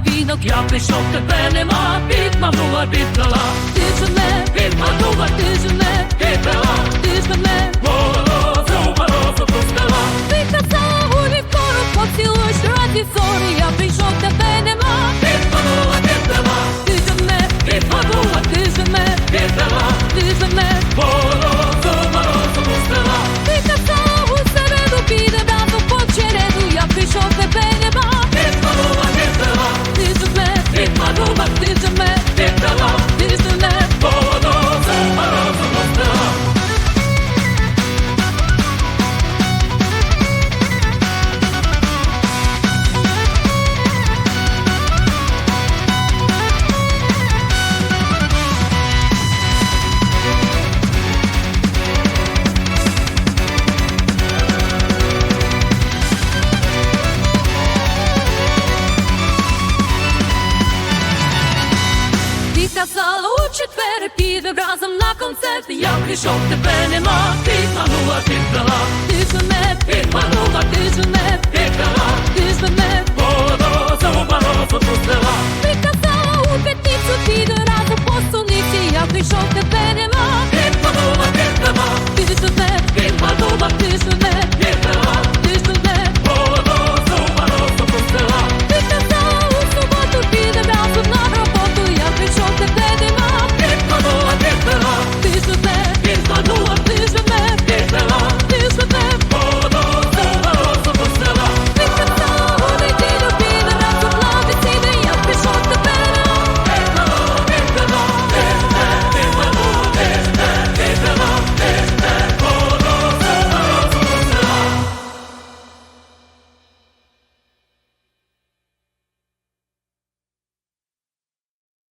вінок, я пішов, тебе нема, підманула, піддала, ти ж не відманула ти. Разом на концерт, я прийшов, тебе нема, ти планула, ти права ти ж.